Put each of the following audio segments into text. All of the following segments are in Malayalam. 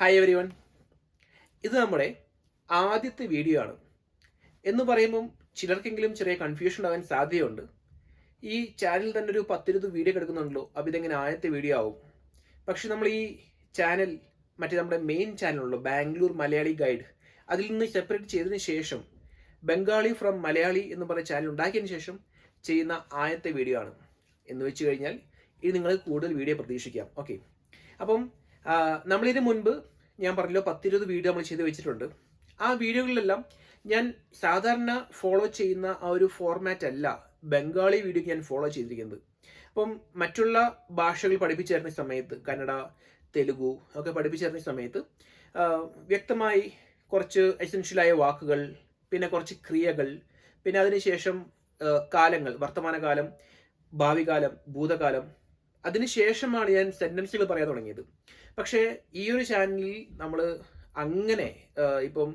ഹായ് എവരി വൺ ഇത് നമ്മുടെ ആദ്യത്തെ വീഡിയോ ആണ്. എന്ന് പറയുമ്പം ചിലർക്കെങ്കിലും ചെറിയ കൺഫ്യൂഷൻ ആകാൻ സാധ്യതയുണ്ട്. ഈ ചാനൽ തന്നെ ഒരു പത്തിരുപത് വീഡിയോ എടുക്കുന്നുണ്ടല്ലോ. അപ്പോൾ ഇതെങ്ങനെ ആദ്യത്തെ വീഡിയോ ആവും? പക്ഷെ നമ്മൾ ഈ ചാനൽ മറ്റേ നമ്മുടെ മെയിൻ ചാനലുള്ളൂ ബാംഗ്ലൂർ മലയാളി ഗൈഡ് അതിൽ നിന്ന് സെപ്പറേറ്റ് ചെയ്തതിന് ശേഷം ബംഗാളി ഫ്രം മലയാളി എന്ന് പറഞ്ഞ ചാനൽ ഉണ്ടാക്കിയതിന് ശേഷം ചെയ്യുന്ന ആദ്യത്തെ വീഡിയോ ആണ്. എന്ന് വെച്ച് കഴിഞ്ഞാൽ ഇത് നിങ്ങൾ കൂടുതൽ വീഡിയോ പ്രതീക്ഷിക്കാം. ഓക്കെ അപ്പം നമ്മളിതിന് മുൻപ് ഞാൻ പറഞ്ഞല്ലോ പത്തിരുപത് വീഡിയോ നമ്മൾ ചെയ്ത് വെച്ചിട്ടുണ്ട്. ആ വീഡിയോകളിലെല്ലാം ഞാൻ സാധാരണ ഫോളോ ചെയ്യുന്ന ആ ഒരു ഫോർമാറ്റ് അല്ല ബംഗാളി വീഡിയോ ഞാൻ ഫോളോ ചെയ്തിരിക്കുന്നത്. അപ്പം മറ്റുള്ള ഭാഷകൾ പഠിപ്പിച്ചു തരുന്ന സമയത്ത് കന്നഡ തെലുഗു ഒക്കെ പഠിപ്പിച്ചു തരുന്ന സമയത്ത് വ്യക്തമായി കുറച്ച് എസെൻഷ്യലായ വാക്കുകൾ പിന്നെ കുറച്ച് ക്രിയകൾ പിന്നെ അതിനുശേഷം കാലങ്ങൾ വർത്തമാനകാലം ഭാവികാലം ഭൂതകാലം അതിനുശേഷമാണ് ഞാൻ സെന്റൻസുകൾ പറയാൻ തുടങ്ങിയത്. പക്ഷേ ഈ ഒരു ചാനലിൽ നമ്മൾ അങ്ങനെ ഇപ്പം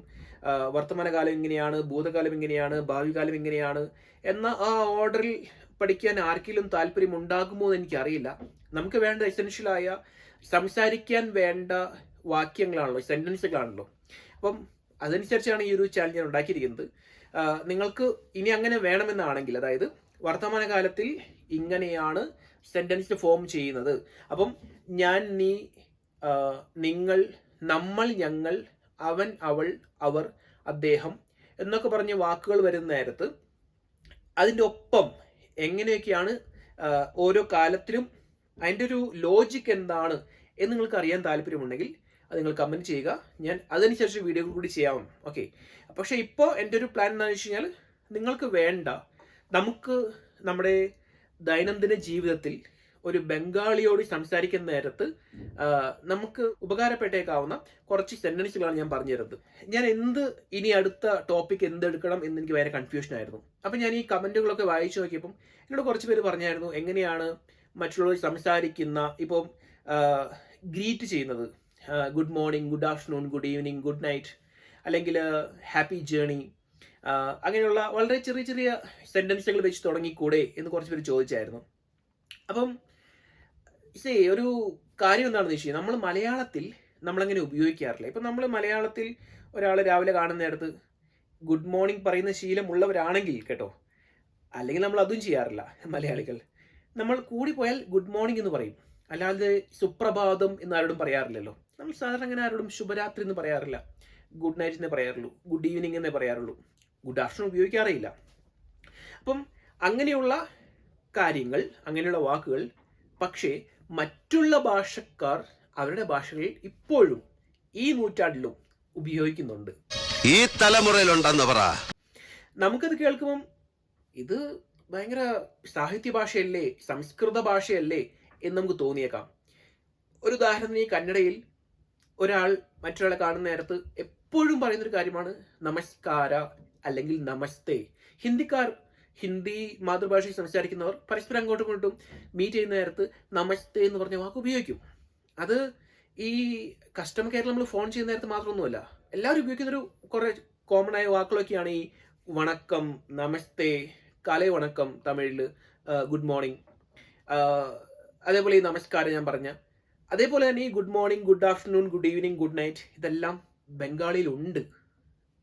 വർത്തമാനകാലം ഇങ്ങനെയാണ് ഭൂതകാലം ഇങ്ങനെയാണ് ഭാവികാലം ഇങ്ങനെയാണ് എന്ന ആ ഓർഡറിൽ പഠിക്കാൻ ആർക്കെങ്കിലും താല്പര്യം ഉണ്ടാകുമോ എന്ന് എനിക്കറിയില്ല. നമുക്ക് വേണ്ട എസെൻഷ്യലായ സംസാരിക്കാൻ വേണ്ട വാക്യങ്ങളാണല്ലോ സെന്റൻസുകളാണല്ലോ അപ്പം അതനുസരിച്ചാണ് ഈ ഒരു ചാനൽ ഞാൻ ഉണ്ടാക്കിയിരിക്കുന്നത്. നിങ്ങൾക്ക് ഇനി അങ്ങനെ വേണമെന്നാണെങ്കിൽ അതായത് വർത്തമാനകാലത്തിൽ ഇങ്ങനെയാണ് സെന്റൻസ് ഫോം ചെയ്യുന്നത്. അപ്പം ഞാൻ നീ നിങ്ങൾ നമ്മൾ ഞങ്ങൾ അവൻ അവൾ അവർ അദ്ദേഹം എന്നൊക്കെ പറഞ്ഞ വാക്കുകൾ വരുന്ന നേരത്ത് അതിന്റെ ഒപ്പം എങ്ങനെയൊക്കെയാണ് ഓരോ കാലത്തിലും അതിന്റെ ഒരു ലോജിക്ക് എന്താണ് എന്ന് നിങ്ങൾക്ക് അറിയാൻ താല്പര്യമുണ്ടെങ്കിൽ അത് നിങ്ങൾ കമന്റ് ചെയ്യുക. ഞാൻ അതനുസരിച്ച് വീഡിയോ കൂടി ചെയ്യാം. ഓക്കെ പക്ഷേ ഇപ്പോൾ എന്റെ ഒരു പ്ലാൻ എന്താണെന്ന് വെച്ച് കഴിഞ്ഞാൽ നിങ്ങൾക്ക് വേണ്ട നമുക്ക് നമ്മുടെ ദൈനംദിന ജീവിതത്തിൽ ഒരു ബംഗാളിയോട് സംസാരിക്കുന്ന നേരത്ത് നമുക്ക് ഉപകാരപ്പെട്ടേക്കാവുന്ന കുറച്ച് സെന്റൻസുകളാണ് ഞാൻ പറഞ്ഞു തരുന്നത്. ഞാൻ എന്ത് ഇനി അടുത്ത ടോപ്പിക് എന്ത് എടുക്കണം എന്ന് എനിക്ക് ഭയങ്കര കൺഫ്യൂഷൻ ആയിരുന്നു. അപ്പം ഞാൻ ഈ കമന്റുകളൊക്കെ വായിച്ചു നോക്കിയപ്പം എന്നോട് കുറച്ച് പേര് പറഞ്ഞായിരുന്നു എങ്ങനെയാണ് മറ്റുള്ളവർ സംസാരിക്കുന്ന ഇപ്പം ഗ്രീറ്റ് ചെയ്യുന്നത്? Good morning good afternoon good evening good night അല്ലെങ്കിൽ ഹാപ്പി ജേണി അങ്ങനെയുള്ള വളരെ ചെറിയ ചെറിയ സെന്റൻസുകൾ വെച്ച് തുടങ്ങിക്കൂടെ എന്ന് കുറച്ച് പേര് ചോദിച്ചായിരുന്നു. അപ്പം സേ ഒരു കാര്യം എന്താണെന്ന് വെച്ചാൽ നമ്മൾ മലയാളത്തിൽ നമ്മളങ്ങനെ ഉപയോഗിക്കാറില്ല? ഇപ്പം നമ്മൾ മലയാളത്തിൽ ഒരാൾ രാവിലെ കാണുന്നിടത്ത് ഗുഡ് മോർണിംഗ് പറയുന്ന ശീലമുള്ളവരാണെങ്കിൽ കേട്ടോ അല്ലെങ്കിൽ നമ്മൾ അതും ചെയ്യാറില്ല മലയാളികൾ. നമ്മൾ കൂടി പോയാൽ ഗുഡ് മോർണിംഗ് എന്ന് പറയും. അല്ലാതെ സുപ്രഭാതം എന്ന് ആരോടും പറയാറില്ലല്ലോ. നമ്മൾ സാധാരണ അങ്ങനെ ആരോടും ശുഭരാത്രി എന്ന് പറയാറില്ല. ഗുഡ് നൈറ്റ് എന്നേ പറയാറുള്ളൂ. ഗുഡ് ഈവനിങ് എന്നേ പറയാറുള്ളൂ. ഗുഡ് ആഫ്റ്റർനൂൺ ഉപയോഗിക്കാറേയില്ല അപ്പം അങ്ങനെയുള്ള കാര്യങ്ങൾ അങ്ങനെയുള്ള വാക്കുകൾ പക്ഷേ മറ്റുള്ള ഭാഷക്കാർ അവരുടെ ഭാഷകളിൽ ഇപ്പോഴും ഈ നൂറ്റാണ്ടിലും ഉപയോഗിക്കുന്നുണ്ട്. ഈ തലമുറയിലുണ്ടെന്ന് പറ. നമുക്കത് കേൾക്കുമ്പം ഇത് ഭയങ്കര സാഹിത്യ ഭാഷയല്ലേ സംസ്കൃത ഭാഷയല്ലേ എന്ന് നമുക്ക് തോന്നിയേക്കാം. ഒരു ഉദാഹരണത്തിന് ഈ കന്നഡയിൽ ഒരാൾ മറ്റൊരാളെ കാണുന്ന നേരത്ത് എപ്പോഴും പറയുന്നൊരു കാര്യമാണ് നമസ്കാര അല്ലെങ്കിൽ നമസ്തേ ഹിന്ദിക്കാർ ഹിന്ദി മാതൃഭാഷയിൽ സംസാരിക്കുന്നവർ പരസ്പരം അങ്ങോട്ടും ഇങ്ങോട്ടും മീറ്റ് ചെയ്യുന്ന നേരത്ത് നമസ്തേ എന്ന് പറഞ്ഞ വാക്ക് ഉപയോഗിക്കും. അത് ഈ കസ്റ്റമർ കെയറിൽ നമ്മൾ ഫോൺ ചെയ്യുന്ന നേരത്ത് മാത്രമൊന്നുമല്ല എല്ലാവരും ഉപയോഗിക്കുന്നൊരു കുറേ കോമൺ ആയ വാക്കുകളൊക്കെയാണ് ഈ വണക്കം നമസ്തേ കലൈ വണക്കം തമിഴിൽ ഗുഡ് മോർണിംഗ് അതേപോലെ ഈ നമസ്കാരം ഞാൻ പറഞ്ഞ അതേപോലെ തന്നെ ഈ good morning good afternoon good evening good night ഇതെല്ലാം ബംഗാളിയിലുണ്ട്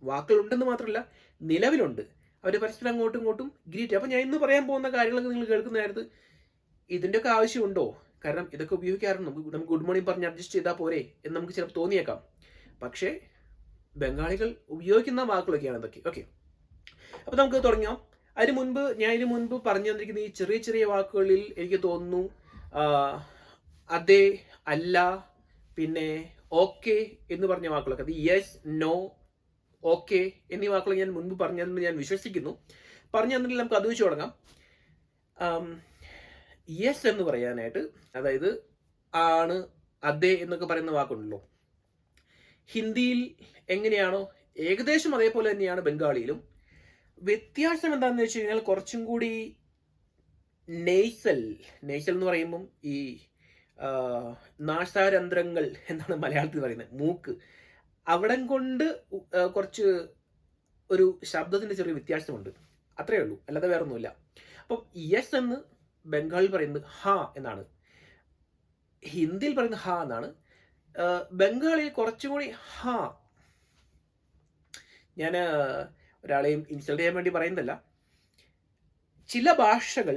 വാക്കുകളുണ്ടെന്ന് മാത്രമല്ല നിലവിലുണ്ട്. അവർ പരസ്പരം അങ്ങോട്ടും ഇങ്ങോട്ടും ഗ്രീറ്റ് അപ്പം ഞാൻ ഇന്ന് പറയാൻ പോകുന്ന കാര്യങ്ങളൊക്കെ നിങ്ങൾ കേൾക്കുന്ന നേരത്ത് ഇതിന്റെയൊക്കെ ആവശ്യമുണ്ടോ? കാരണം ഇതൊക്കെ ഉപയോഗിക്കാറുണ്ട്. നമുക്ക് നമുക്ക് ഗുഡ് മോർണിംഗ് പറഞ്ഞ് അഡ്ജസ്റ്റ് ചെയ്താൽ പോരെ എന്ന് നമുക്ക് ചിലപ്പോൾ തോന്നിയേക്കാം. പക്ഷേ ബംഗാളികൾ ഉപയോഗിക്കുന്ന വാക്കുകളൊക്കെയാണ് ഇതൊക്കെ. ഓക്കെ അപ്പോൾ നമുക്ക് തുടങ്ങാം. അതിന് മുൻപ് ഞാൻ ഇതിന് മുൻപ് പറഞ്ഞു തന്നിരിക്കുന്ന ഈ ചെറിയ ചെറിയ വാക്കുകളിൽ എനിക്ക് തോന്നുന്നു അതെ അല്ല പിന്നെ ഓക്കെ എന്ന് പറഞ്ഞ വാക്കുകളൊക്കെ. അത് യെസ് നോ ഓക്കെ എന്നീ വാക്കുകൾ ഞാൻ മുൻപ് പറഞ്ഞതെന്ന് ഞാൻ വിശ്വസിക്കുന്നു. പറഞ്ഞു തന്നിട്ട് നമുക്ക് അത് വെച്ച് തുടങ്ങാം. യെസ് എന്ന് പറയാനായിട്ട് അതായത് ആണ് അതെ എന്നൊക്കെ പറയുന്ന വാക്കുണ്ടല്ലോ. ഹിന്ദിയിൽ എങ്ങനെയാണോ ഏകദേശം അതേപോലെ തന്നെയാണ് ബംഗാളിയിലും. വ്യത്യാസം എന്താണെന്ന് വെച്ച് കഴിഞ്ഞാൽ കുറച്ചും കൂടി നെയ്സൽ നെയ്സൽ എന്ന് പറയുമ്പം ഈ നാശാരന്ധ്രങ്ങൾ എന്നാണ് മലയാളത്തിൽ പറയുന്നത്. മൂക്ക്. അവിടം കൊണ്ട് കുറച്ച് ഒരു ശബ്ദത്തിന്റെ ചെറിയ വ്യത്യാസമുണ്ട്. അത്രേ ഉള്ളൂ. അല്ലാതെ വേറെ ഒന്നുമില്ല അപ്പം യെസ് എന്ന് ബംഗാളിൽ പറയുന്നത് ഹ എന്നാണ്. ഹിന്ദിയിൽ പറയുന്നത് ഹ എന്നാണ്. ബംഗാളിൽ കുറച്ചും കൂടി ഹ. ഞാൻ ഒരാളെയും ഇൻസൾട്ട് ചെയ്യാൻ വേണ്ടി പറയുന്നില്ല ചില ഭാഷകൾ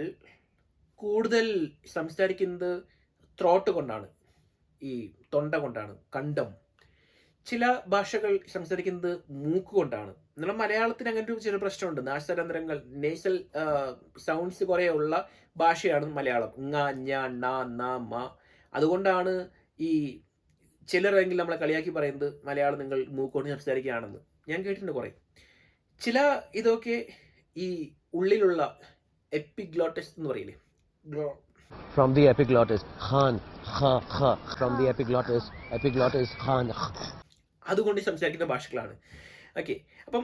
കൂടുതൽ സംസാരിക്കുന്നത് ത്രോട്ട് കൊണ്ടാണ്. ഈ തൊണ്ട കൊണ്ടാണ്. കണ്ടം. ചില ഭാഷകൾ സംസാരിക്കുന്നത് മൂക്കുകൊണ്ടാണ്. എന്നാൽ മലയാളത്തിന് അങ്ങനെ ഒരു ചെറിയ പ്രശ്നമുണ്ട്. നാശരന്ധ്രങ്ങൾ നേസൽ സൗണ്ട്സ് കുറേ ഉള്ള ഭാഷയാണ് മലയാളം. ങ ഞ ണ ന മ. അതുകൊണ്ടാണ് ഈ ചിലരെങ്കിലും നമ്മളെ കളിയാക്കി പറയുന്നത് മലയാളം നിങ്ങൾ മൂക്കൊണ്ട് സംസാരിക്കുകയാണെന്ന്. ഞാൻ കേട്ടിട്ടുണ്ട് കുറേ. ചില ഇതൊക്കെ ഈ ഉള്ളിലുള്ള എപ്പിഗ്ലോട്ടസ് എന്ന് പറയില്ലേ? From the epiglottis, Khan, ha, ha. From the epiglottis, epiglottis, Khan. അതുകൊണ്ട് സംസാരിക്കുന്ന ഭാഷകളാണ്. ഓക്കെ അപ്പം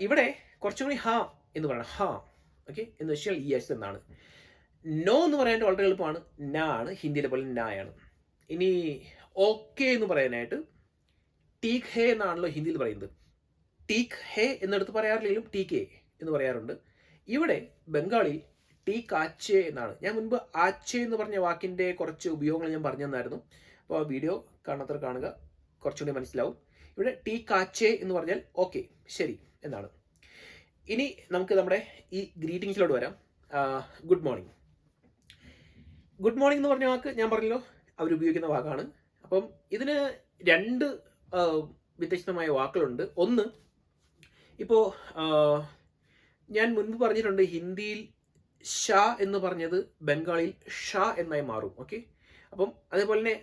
ഇവിടെ കുറച്ചും കൂടി ഹാ എന്ന് പറയണം. ഹാ. ഓക്കെ എന്ന് വെച്ചാൽ യെസ് എന്നാണ്. നോ എന്ന് പറയാൻ വളരെ എളുപ്പമാണ്. ന ആണ്. ഹിന്ദിയിലെ പോലെ നായാണ് ഇനി ഓക്കെ എന്ന് പറയാനായിട്ട് ടീക്ക് ഹേ എന്നാണല്ലോ ഹിന്ദിയിൽ പറയുന്നത്. ടീക്ക് ഹേ എന്നെടുത്ത് പറയാറില്ലെങ്കിലും ടീക്ക് ഹേ എന്ന് പറയാറുണ്ട്. ഇവിടെ ബംഗാളിൽ ടീ കാച്ചെ എന്നാണ്. ഞാൻ മുൻപ് ആച്ചേ എന്ന് പറഞ്ഞ വാക്കിന്റെ കുറച്ച് ഉപയോഗങ്ങൾ ഞാൻ പറഞ്ഞു തന്നായിരുന്നു. അപ്പോൾ ആ വീഡിയോ കാണാത്തവർ കാണുക. കുറച്ചുകൂടി മനസ്സിലാവും. ഇവിടെ ടി കാച്ചേ എന്ന് പറഞ്ഞാൽ ഓക്കെ ശരി എന്നാണ്. ഇനി നമുക്ക് നമ്മുടെ ഈ ഗ്രീറ്റിംഗ്സിലോട്ട് വരാം. Good morning. ഗുഡ് മോർണിംഗ് എന്ന് പറഞ്ഞ വാക്ക് ഞാൻ പറഞ്ഞല്ലോ അവരുപയോഗിക്കുന്ന വാക്കാണ്. അപ്പം ഇതിന് രണ്ട് വ്യത്യസ്തമായ വാക്കുകളുണ്ട്. ഒന്ന് ഇപ്പോൾ ഞാൻ മുൻപ് പറഞ്ഞിട്ടുണ്ട് ഹിന്ദിയിൽ ഷാ എന്ന് പറഞ്ഞത് ബംഗാളിൽ ഷാ എന്നായി മാറും. ഓക്കെ? അപ്പം അതേപോലെ തന്നെ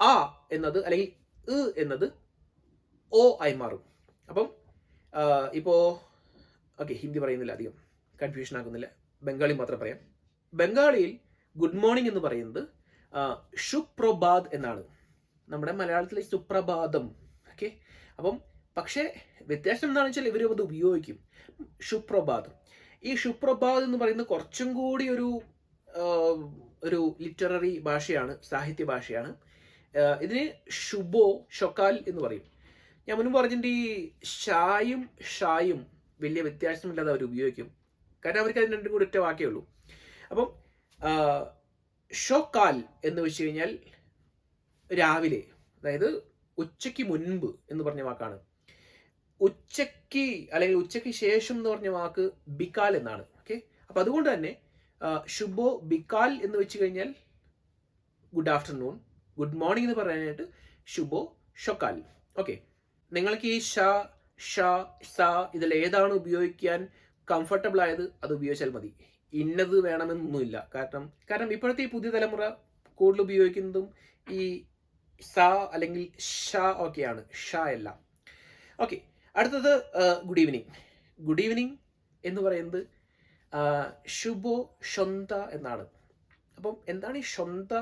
ആ എന്നത് അല്ലെങ്കിൽ എന്നത് ഓ ആയി മാറും. അപ്പം ഇപ്പോൾ ഓക്കെ ഹിന്ദി പറയുന്നില്ല അധികം. കൺഫ്യൂഷൻ ആകുന്നില്ല ബംഗാളി മാത്രം പറയാം. ബംഗാളിയിൽ ഗുഡ് മോർണിംഗ് എന്ന് പറയുന്നത് ഷുപ്രഭാത് എന്നാണ്. നമ്മുടെ മലയാളത്തിലെ സുപ്രഭാതം. ഓക്കെ? അപ്പം പക്ഷേ വ്യത്യാസം എന്താണെന്ന് വെച്ചാൽ ഇവർ അത് ഉപയോഗിക്കും. ഷുപ്രഭാത് ഈ ഷുപ്രഭാത് എന്ന് പറയുന്നത് കുറച്ചും കൂടി ഒരു ഒരു ലിറ്റററി ഭാഷയാണ് സാഹിത്യ ഭാഷയാണ്. ഇതിന് ശുഭോ ഷൊക്കാൽ എന്ന് പറയും. ഞാൻ മുൻപ് പറഞ്ഞിട്ട് ഈ ഷായും ഷായും വലിയ വ്യത്യാസമില്ലാതെ അവർ ഉപയോഗിക്കും. കാരണം അവർക്ക് അതിന് രണ്ടും കൂടി ഒറ്റ വാക്കേ ഉള്ളൂ. അപ്പം ഷൊക്കാൽ എന്ന് വെച്ച് കഴിഞ്ഞാൽ രാവിലെ അതായത് ഉച്ചയ്ക്ക് മുൻപ് എന്ന് പറഞ്ഞ വാക്കാണ്. ഉച്ചയ്ക്ക് അല്ലെങ്കിൽ ഉച്ചയ്ക്ക് ശേഷം എന്ന് പറഞ്ഞ വാക്ക് ബിക്കാൽ എന്നാണ്. ഓക്കെ? അപ്പം അതുകൊണ്ട് തന്നെ ശുഭോ ബിക്കാൽ എന്ന് വെച്ച് കഴിഞ്ഞാൽ ഗുഡ് ആഫ്റ്റർനൂൺ ഗുഡ് മോർണിംഗ് എന്ന് പറയാനായിട്ട് ശുഭോ ഷൊക്കാൽ. ഓക്കെ? നിങ്ങൾക്ക് ഈ ഷ ഷ സ ഇതിൽ ഏതാണ് ഉപയോഗിക്കാൻ കംഫർട്ടബിൾ ആയത്? അത് ഉപയോഗിച്ചാൽ മതി. ഇന്നത് വേണമെന്നൊന്നുമില്ല. കാരണം കാരണം ഇപ്പോഴത്തെ ഈ പുതിയ തലമുറ കൂടുതൽ ഉപയോഗിക്കുന്നതും ഈ സ അല്ലെങ്കിൽ ഷ ഒക്കെയാണ്. ഷ അല്ല ഓക്കെ അടുത്തത് ഗുഡ് ഈവനിങ് ഗുഡ് ഈവനിങ് എന്ന് പറയുന്നത് ശുഭോ ഷൊന്ത എന്നാണ്. അപ്പം എന്താണ് ഈ ഷൊന്ത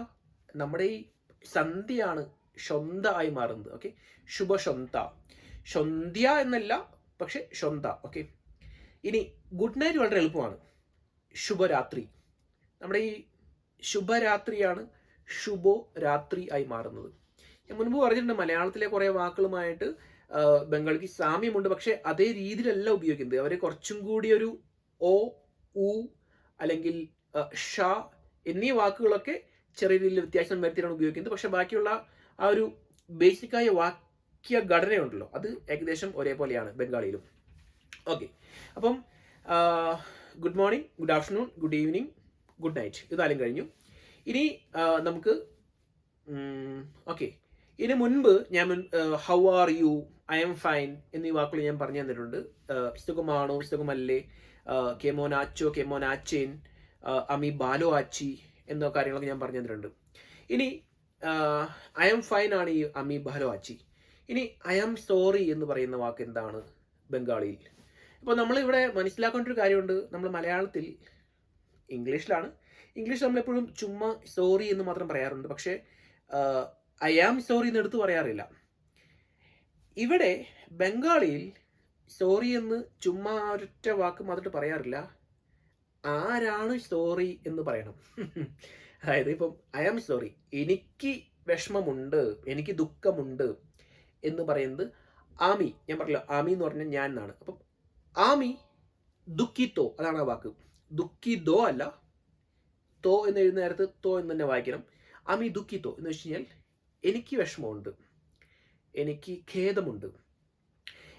നമ്മുടെ ഈ സന്ധ്യയാണ് ഷൊന്ത ആയി മാറുന്നത് ഓക്കെ ശുഭശൊന്ത. ഷൊന്ത്യ എന്നല്ല പക്ഷെ ഷൊന്ത ഓക്കെ ഇനി ഗുഡ് നൈറ്റ് വളരെ എളുപ്പമാണ്. ശുഭരാത്രി. നമ്മുടെ ഈ ശുഭരാത്രിയാണ് ശുഭോ രാത്രി ആയി മാറുന്നത്. ഞാൻ മുൻപ് പറഞ്ഞിട്ടുണ്ട് മലയാളത്തിലെ കുറേ വാക്കുകളുമായിട്ട് ബംഗാളിക്ക് സാമ്യമുണ്ട് പക്ഷെ അതേ രീതിയിലല്ല ഉപയോഗിക്കുന്നത്. അവരെ കുറച്ചും കൂടി ഒരു ഓ ഉ അല്ലെങ്കിൽ ഷ എന്നീ വാക്കുകളൊക്കെ ചെറിയ രീതിയിൽ വ്യത്യാസം വരുത്തിയാണ് ഉപയോഗിക്കുന്നത്. പക്ഷെ ബാക്കിയുള്ള ആ ഒരു ബേസിക്കായ വാക്യ ഘടനയുണ്ടല്ലോ. അത് ഏകദേശം ഒരേപോലെയാണ് ബംഗാളിയിലും. ഓക്കെ. അപ്പം good morning good afternoon good evening good night ഇതാലും കഴിഞ്ഞു. ഇനി നമുക്ക് ഓക്കെ. ഇതിന് മുൻപ് ഞാൻ how are you I'm fine എന്നീ വാക്കുകൾ ഞാൻ പറഞ്ഞു തന്നിട്ടുണ്ട്. സുഖമാണോ സുഖമല്ലേ കെമോനാച്ചോ കെമോനാച്ചേൻ അമി ബാലോ ആച്ചി എന്നോ കാര്യങ്ങളൊക്കെ ഞാൻ പറഞ്ഞു തന്നിട്ടുണ്ട്. ഇനി ഐ ആം ഫൈൻ ആണ് ഈ അമി ബാലോ ആച്ചി ഇനി ഐ ആം സോറി എന്ന് പറയുന്ന വാക്ക് എന്താണ് ബംഗാളിയിൽ? ഇപ്പോൾ നമ്മളിവിടെ മനസ്സിലാക്കേണ്ട ഒരു കാര്യമുണ്ട്. നമ്മൾ മലയാളത്തിൽ ഇംഗ്ലീഷിലാണ്. ഇംഗ്ലീഷ് നമ്മളെപ്പോഴും ചുമ്മാ സോറി എന്ന് മാത്രം പറയാറുണ്ട്. പക്ഷേ ഐ ആം സോറി എന്ന് എടുത്ത് പറയാറില്ല. ഇവിടെ ബംഗാളിയിൽ സോറി എന്ന് ചുമ്മാ ഒറ്റ വാക്ക് മാത്രമായിട്ട് പറയാറില്ല. ആരാണ് സോറി എന്ന് പറയണം? അതായത് ഇപ്പം ഐ ആം സോറി എനിക്ക് വിഷമമുണ്ട് എനിക്ക് ദുഃഖമുണ്ട് എന്ന് പറയുന്നത് ആമി. ഞാൻ പറഞ്ഞല്ലോ ആമി എന്ന് പറഞ്ഞാൽ ഞാൻ എന്നാണ്. അപ്പം ആമി ദുഃഖിത്തോ അതാണ് ആ വാക്ക്. ദുഃഖിതോ അല്ല തോ എന്ന് എഴുതുന്ന നേരത്ത് തോ എന്ന് തന്നെ വായിക്കണം. ആമി ദുഃഖിത്തോ എന്ന് വെച്ച് കഴിഞ്ഞാൽ എനിക്ക് വിഷമമുണ്ട് എനിക്ക് ഖേദമുണ്ട്.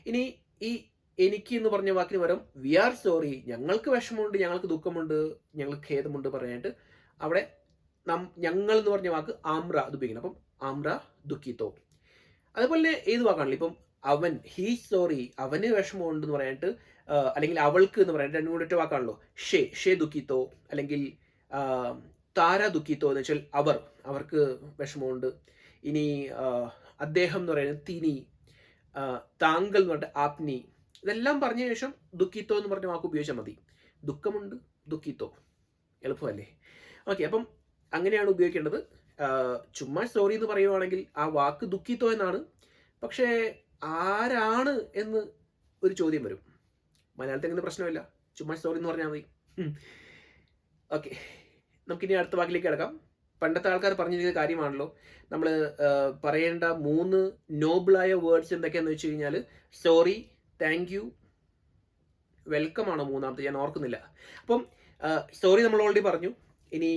ഇനി ഈ എനിക്ക് എന്ന് പറഞ്ഞ വാക്കിന് പകരം വി ആർ സോറി ഞങ്ങൾക്ക് വിഷമമുണ്ട് ഞങ്ങൾക്ക് ദുഃഖമുണ്ട് ഞങ്ങൾക്ക് ഖേദമുണ്ട് പറയാനായിട്ട് അവിടെ നം ഞങ്ങൾ എന്ന് പറഞ്ഞ വാക്ക് ആമ്ര അത് ഉപയോഗിക്കണം അപ്പം ആമ്ര ദുഃഖിത്തോ അതുപോലെ ഏത് വാക്കാണല്ലോ? ഇപ്പം അവൻ ഹീ സോറി അവന് വിഷമമുണ്ട് എന്ന് പറയാനായിട്ട് അല്ലെങ്കിൽ അവൾക്ക് എന്ന് പറയാനായിട്ട് രണ്ടും കൂടെ വാക്കാണല്ലോ. ഷേ ഷേ ദുഃഖിത്തോ അല്ലെങ്കിൽ താര ദുഃഖിത്തോ എന്ന് വെച്ചാൽ അവർ അവർക്ക് വിഷമമുണ്ട്. ഇനി അദ്ദേഹം എന്ന് പറയുന്നത് തിനി താങ്കൾ എന്ന് പറഞ്ഞിട്ട് ആപ്നി. ഇതെല്ലാം പറഞ്ഞ ശേഷം ദുഃഖിത്തോ എന്ന് പറഞ്ഞ വാക്ക് ഉപയോഗിച്ചാൽ മതി. ദുഃഖമുണ്ട് ദുഃഖിത്തോ എളുപ്പമല്ലേ? ഓക്കെ അപ്പം അങ്ങനെയാണ് ഉപയോഗിക്കേണ്ടത്. ചുമ്മാ സോറി എന്ന് പറയുവാണെങ്കിൽ ആ വാക്ക് ദുഃഖിത്തോ എന്നാണ്. പക്ഷേ ആരാണ് എന്ന് ഒരു ചോദ്യം വരും. മലയാളത്തിൽ അങ്ങനെ പ്രശ്നമില്ല. ചുമ്മാ സോറി എന്ന് പറഞ്ഞാൽ മതി. ഓക്കെ. നമുക്കിനി അടുത്ത വാക്കിലേക്ക് കിടക്കാം. പണ്ടത്തെ ആൾക്കാർ പറഞ്ഞു പറഞ്ഞിരിക്കുന്ന കാര്യമാണല്ലോ. നമ്മൾ പറയേണ്ട മൂന്ന് നോബിളായ വേർഡ്സ് എന്തൊക്കെയാന്ന് വെച്ച് കഴിഞ്ഞാൽ സോറി താങ്ക് യു വെൽക്കം ആണോ മൂന്നാമത്തെ? ഞാൻ ഓർക്കുന്നില്ല. അപ്പം സോറി നമ്മൾ ഓൾറെഡി പറഞ്ഞു. ഇനി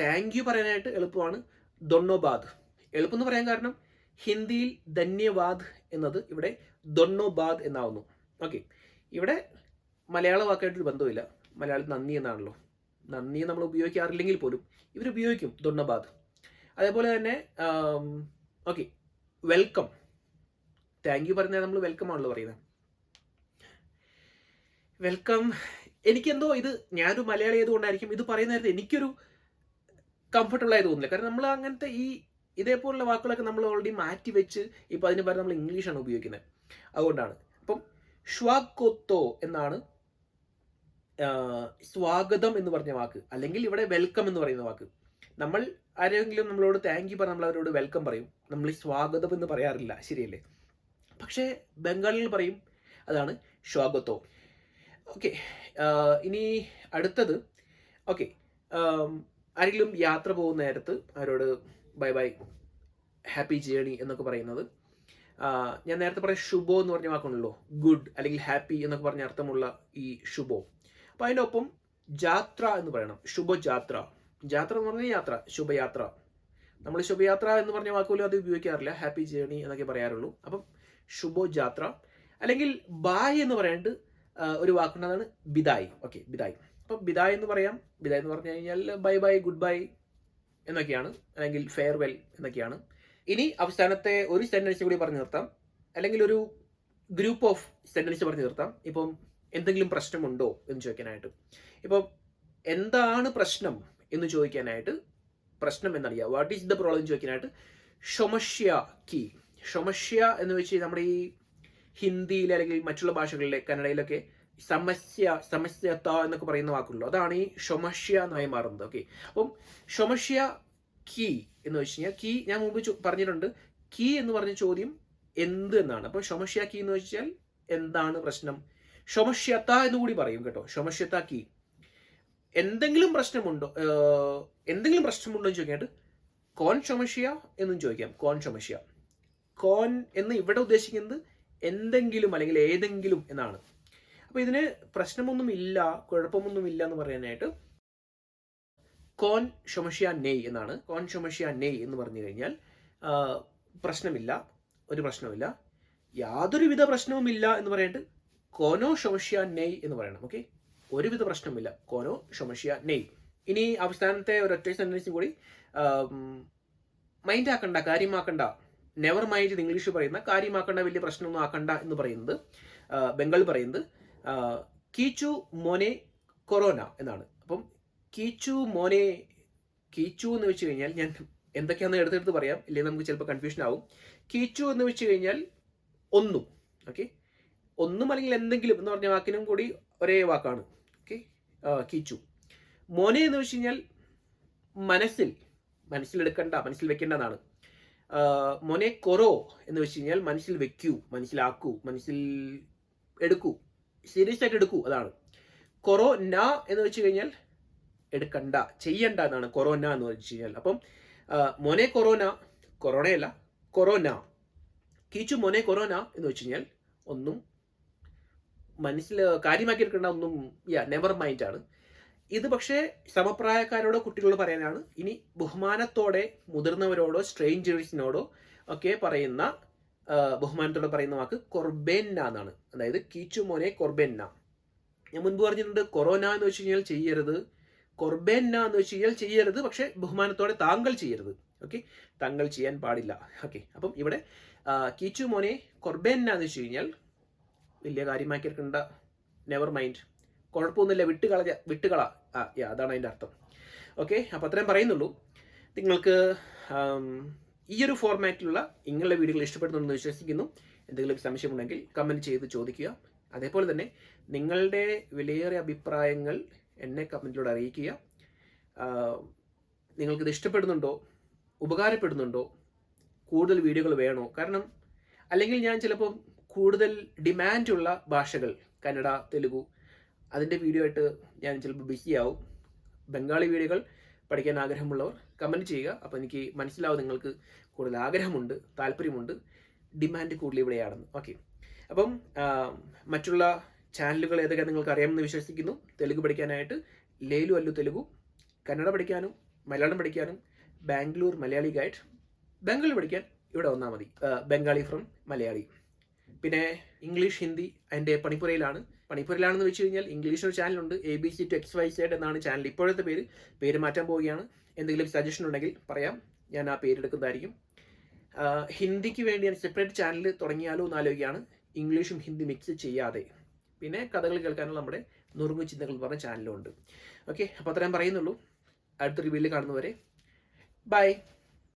താങ്ക് യു പറയാനായിട്ട് എളുപ്പമാണ്. ദൊണ്ണോബാദ് എളുപ്പം എന്ന് പറയാൻ കാരണം ഹിന്ദിയിൽ ധന്യവാദ് എന്നത് ഇവിടെ ദൊണ്ണോബാദ് എന്നാവുന്നു. ഓക്കെ ഇവിടെ മലയാള വാക്കായിട്ടൊരു ബന്ധമില്ല മലയാളത്തിൽ നന്ദി എന്നാണല്ലോ. നന്ദി നമ്മൾ ഉപയോഗിക്കാറില്ലെങ്കിൽ പോലും ഇവർ ഉപയോഗിക്കും ദൊണ്ണബാദ് അതേപോലെ തന്നെ ഓക്കെ വെൽക്കം താങ്ക് യു പറഞ്ഞാൽ നമ്മൾ വെൽക്കം ആണല്ലോ പറയുന്നത്. വെൽക്കം എനിക്കെന്തോ ഇത് ഞാനൊരു മലയാളി ആയതുകൊണ്ടായിരിക്കും ഇത് പറയുന്ന നേരത്തെ എനിക്കൊരു കംഫർട്ടബിൾ ആയി തോന്നില്ല. കാരണം നമ്മൾ അങ്ങനത്തെ ഈ ഇതേപോലുള്ള വാക്കുകളൊക്കെ നമ്മൾ ഓൾറെഡി മാറ്റി വെച്ച് ഇപ്പോൾ അതിന് പകരം നമ്മൾ ഇംഗ്ലീഷാണ് ഉപയോഗിക്കുന്നത് അതുകൊണ്ടാണ്. അപ്പം ഷ്വാക്കോത്തോ എന്നാണ് സ്വാഗതം എന്ന് പറഞ്ഞ വാക്ക്. അല്ലെങ്കിൽ ഇവിടെ വെൽക്കം എന്ന് പറയുന്ന വാക്ക്. നമ്മൾ ആരെങ്കിലും നമ്മളോട് താങ്ക് യു പറഞ്ഞാൽ നമ്മൾ അവരോട് വെൽക്കം പറയും. നമ്മൾ സ്വാഗതം എന്ന് പറയാറില്ല. ശരിയല്ലേ? പക്ഷേ ബംഗാളിൽ പറയും അതാണ് സ്വാഗതോ ഓക്കെ ഇനി അടുത്തത്. ഓക്കെ ആരെങ്കിലും യാത്ര പോകുന്ന നേരത്ത് അവരോട് ബൈ ബൈ ഹാപ്പി ജേണി എന്നൊക്കെ പറയുന്നത്. ഞാൻ നേരത്തെ പറഞ്ഞ ശുഭോ എന്ന് പറഞ്ഞ വാക്കുണ്ടല്ലോ ഗുഡ് അല്ലെങ്കിൽ ഹാപ്പി എന്നൊക്കെ പറഞ്ഞ അർത്ഥമുള്ള ഈ ശുഭോ. അപ്പോൾ അതിന്റെ ഒപ്പം ജാത്ര എന്ന് പറയണം ശുഭജാത്ര. ജാത്ര എന്ന് പറഞ്ഞാൽ യാത്ര ശുഭയാത്ര. നമ്മൾ ശുഭയാത്ര എന്ന് പറഞ്ഞ വാക്കുപോലും അത് ഉപയോഗിക്കാറില്ല ഹാപ്പി ജേണി എന്നൊക്കെ പറയാറുള്ളൂ. അപ്പം ശുഭജാത്ര അല്ലെങ്കിൽ ബായ് എന്ന് പറയാണ്ട് ഒരു വാക്കുണ്ടാണ് ബിദായി ഓക്കെ ബിദായി അപ്പം ബിദായ് എന്ന് പറയാം. ബിദായ് എന്ന് പറഞ്ഞു കഴിഞ്ഞാൽ ബൈ ബൈ ഗുഡ് ബൈ എന്നൊക്കെയാണ്. അല്ലെങ്കിൽ ഫെയർവെൽ എന്നൊക്കെയാണ്. ഇനി അവസാനത്തെ ഒരു സെന്റൻസ് കൂടി പറഞ്ഞു നിർത്താം. അല്ലെങ്കിൽ ഒരു ഗ്രൂപ്പ് ഓഫ് സെന്റൻസ് പറഞ്ഞു നിർത്താം. ഇപ്പം എന്തെങ്കിലും പ്രശ്നമുണ്ടോ എന്ന് ചോദിക്കാനായിട്ട്. ഇപ്പം എന്താണ് പ്രശ്നം എന്ന് ചോദിക്കാനായിട്ട് പ്രശ്നം എന്നറിയാം. വാട്ട് ഈസ് ദ പ്രോബ്ലം ചോദിക്കാനായിട്ട് ഷൊമഷ്യ കി. ഷൊമഷ്യ എന്ന് വെച്ച് നമ്മുടെ ഈ ഹിന്ദിയിൽ അല്ലെങ്കിൽ മറ്റുള്ള ഭാഷകളിലെ കന്നഡയിലൊക്കെ സമസ്യ സമസ്യത്ത എന്നൊക്കെ പറയുന്ന വാക്കുള്ളൂ അതാണ് ഈ ഷൊമഷ്യ എന്നായി മാറുന്നത്. ഓക്കെ അപ്പം ഷൊമഷ്യ കീ എന്ന് വെച്ച് കഴിഞ്ഞാൽ കീ ഞാൻ മുമ്പ് പറഞ്ഞിട്ടുണ്ട്. കീ എന്ന് പറഞ്ഞ ചോദ്യം എന്ത് എന്നാണ്. അപ്പോൾ ഷൊമഷ്യ കീ എന്ന് വെച്ചാൽ എന്താണ് പ്രശ്നം? ഷൊമഷ്യത്ത എന്ന് കൂടി പറയും കേട്ടോ. ഷൊമഷ്യത്ത കീ. എന്തെങ്കിലും പ്രശ്നമുണ്ടോ എന്തെങ്കിലും പ്രശ്നമുണ്ടോ എന്ന് ചോദിക്കാനായിട്ട് കോൺ ഷൊമഷ്യ എന്നും ചോദിക്കാം. കോൺ ഷൊമഷ്യ കോൺ എന്ന് ഇവിടെ ഉദ്ദേശിക്കുന്നത് എന്തെങ്കിലും അല്ലെങ്കിൽ ഏതെങ്കിലും എന്നാണ്. അപ്പോൾ ഇതിന് പ്രശ്നമൊന്നുമില്ല കുഴപ്പമൊന്നുമില്ല എന്ന് പറയാനായിട്ട് കോൺ ഷൊമഷ്യ നെയ് എന്നാണ്. കോൺ ഷൊമഷ്യ നെയ് എന്ന് പറഞ്ഞു കഴിഞ്ഞാൽ പ്രശ്നമില്ല ഒരു പ്രശ്നമില്ല യാതൊരുവിധ പ്രശ്നവുമില്ല എന്ന് പറഞ്ഞിട്ട് കോനോ ഷൊമഷ്യ നെയ് എന്ന് പറയണം ഓക്കെ? ഒരുവിധ പ്രശ്നമില്ല കോനോ ഷൊമഷ്യ നെയ്. ഇനി അവസാനത്തെ ഒരൊറ്റ സെന്റൻസും കൂടി മൈൻഡ് ആക്കണ്ട കാര്യമാക്കണ്ട. നെവർ മൈൻഡ് ഇംഗ്ലീഷ് പറയുന്ന കാര്യമാക്കേണ്ട വലിയ പ്രശ്നമൊന്നും ആക്കണ്ട എന്ന് പറയുന്നത് ബംഗാൾ പറയുന്നത് കീച്ചു മോനെ കൊറോന എന്നാണ്. അപ്പം കീച്ചു മോനെ കീച്ചു എന്ന് വെച്ച് കഴിഞ്ഞാൽ ഞാൻ എന്തൊക്കെയാണെന്ന് എടുത്തെടുത്ത് പറയാം ഇല്ലെങ്കിൽ നമുക്ക് ചിലപ്പോൾ കൺഫ്യൂഷൻ ആവും. കീച്ചു എന്ന് വെച്ച് കഴിഞ്ഞാൽ ഒന്നും ഓക്കെ ഒന്നും അല്ലെങ്കിൽ എന്തെങ്കിലും എന്ന് പറഞ്ഞ വാക്കിനും കൂടി ഒരേ വാക്കാണ് ഓക്കെ കീച്ചു. മോനെ എന്ന് വെച്ച് കഴിഞ്ഞാൽ മനസ്സിൽ മനസ്സിലെടുക്കണ്ട മനസ്സിൽ വെക്കേണ്ടതാണ്. മോനെ കൊറോ എന്ന് വെച്ച് കഴിഞ്ഞാൽ മനസ്സിൽ വെക്കൂ മനസ്സിലാക്കൂ മനസ്സിൽ എടുക്കൂ സീരിയസ് ആയിട്ട് എടുക്കൂ അതാണ്. കൊറോ ന എന്ന് വെച്ച് കഴിഞ്ഞാൽ എടുക്കണ്ട ചെയ്യണ്ട എന്നാണ് കൊറോന എന്ന് വെച്ച് കഴിഞ്ഞാൽ. അപ്പം മൊനെ കൊറോന കൊറോണയല്ല കൊറോന കീച്ചു മോനെ കൊറോന എന്ന് വെച്ച് കഴിഞ്ഞാൽ ഒന്നും മനസ്സിൽ കാര്യമാക്കി എടുക്കേണ്ട ഒന്നും യാ നെവർ മൈൻഡ് ആണ്. ഇത് പക്ഷേ സമപ്രായക്കാരോടോ കുട്ടികളോട് പറയാനാണ്. ഇനി ബഹുമാനത്തോടെ മുതിർന്നവരോടോ സ്ട്രേഞ്ചേഴ്സിനോടോ ഒക്കെ പറയുന്ന ബഹുമാനത്തോടെ പറയുന്ന വാക്ക് കൊർബേന്ന എന്നാണ്. അതായത് കീച്ചുമോനെ കൊർബേന്ന. ഞാൻ മുൻപ് പറഞ്ഞിട്ടുണ്ട് കൊറോന എന്ന് വെച്ച് കഴിഞ്ഞാൽ ചെയ്യരുത്. കൊർബേന്ന എന്ന് വെച്ച് കഴിഞ്ഞാൽ ചെയ്യരുത്. പക്ഷേ ബഹുമാനത്തോടെ താങ്കൾ ചെയ്യരുത്. ഓക്കെ? താങ്കൾ ചെയ്യാൻ പാടില്ല. ഓക്കെ? അപ്പം ഇവിടെ കീച്ചുമോനെ കൊർബേന്ന എന്ന് വെച്ച് കഴിഞ്ഞാൽ വലിയ കാര്യമാക്കി എടുക്കേണ്ട നെവർ മൈൻഡ് കുഴപ്പമൊന്നുമില്ല വിട്ടുകള വിട്ടുകള ആ അതാണ് അതിന്റെ അർത്ഥം. ഓക്കെ അപ്പോൾ അത്രയും പറയുന്നുള്ളൂ. നിങ്ങൾക്ക് ഈ ഒരു ഫോർമാറ്റിലുള്ള നിങ്ങളുടെ വീഡിയോകൾ ഇഷ്ടപ്പെടുന്നുണ്ടെന്ന് വിശ്വസിക്കുന്നു. എന്തെങ്കിലും സംശയമുണ്ടെങ്കിൽ കമന്റ് ചെയ്ത് ചോദിക്കുക. അതേപോലെ തന്നെ നിങ്ങളുടെ വിലയേറിയ അഭിപ്രായങ്ങൾ എന്നെ കമന്റിലൂടെ അറിയിക്കുക. നിങ്ങൾക്കിത് ഇഷ്ടപ്പെടുന്നുണ്ടോ? ഉപകാരപ്പെടുന്നുണ്ടോ? കൂടുതൽ വീഡിയോകൾ വേണോ? കാരണം അല്ലെങ്കിൽ ഞാൻ ചിലപ്പോൾ കൂടുതൽ ഡിമാൻഡുള്ള ഭാഷകൾ കന്നഡ തെലുഗു അതിന്റെ വീഡിയോ ആയിട്ട് ഞാൻ ചിലപ്പോൾ ബിസി ആവും. ബംഗാളി വീഡിയോകൾ പഠിക്കാൻ ആഗ്രഹമുള്ളവർ കമന്റ് ചെയ്യുക. അപ്പോൾ എനിക്ക് മനസ്സിലാവും നിങ്ങൾക്ക് കൂടുതൽ ആഗ്രഹമുണ്ട് താല്പര്യമുണ്ട് ഡിമാൻഡ് കൂടുതൽ ഇവിടെയാണെന്ന്. ഓക്കെ അപ്പം മറ്റുള്ള ചാനലുകൾ ഏതൊക്കെ നിങ്ങൾക്ക് അറിയാമെന്ന് വിശ്വസിക്കുന്നു. തെലുങ്ക് പഠിക്കാനായിട്ട് ലേലു അല്ലു തെലുഗു കന്നഡ പഠിക്കാനും മലയാളം പഠിക്കാനും ബാംഗ്ലൂർ മലയാളി ഗൈഡ് ബംഗാളി പഠിക്കാൻ ഇവിടെ വന്നാൽ മതി. ബംഗാളി ഫ്രം മലയാളി. പിന്നെ ഇംഗ്ലീഷ് ഹിന്ദി അതിന്റെ പണിപ്പുരയിലാണ്. പണിപ്പുരയിലാണെന്ന് വെച്ച് കഴിഞ്ഞാൽ ഇംഗ്ലീഷ് ഒരു ചാനലുണ്ട്. A B C to X Y side എന്നാണ് ചാനൽ. ഇപ്പോഴത്തെ പേര് പേര് മാറ്റാൻ പോവുകയാണ്. എന്തെങ്കിലും സജഷൻ ഉണ്ടെങ്കിൽ പറയാം. ഞാൻ ആ പേരെടുക്കുന്നതായിരിക്കും ഹിന്ദിക്ക് വേണ്ടി ഞാൻ സെപ്പറേറ്റ് ചാനൽ തുടങ്ങിയാലോ എന്ന് ആലോചിക്കുകയാണ്. ഇംഗ്ലീഷും ഹിന്ദി മിക്സ് ചെയ്യാതെ. പിന്നെ കഥകൾ കേൾക്കാനുള്ള നമ്മുടെ നുറുങ്ങു ചിന്തകൾ പറഞ്ഞ ചാനലുണ്ട് ഓക്കെ അപ്പോൾ അത്രയും പറയുന്നുള്ളൂ. അടുത്തൊരു വീട്ടിൽ കാണുന്നവരെ ബൈ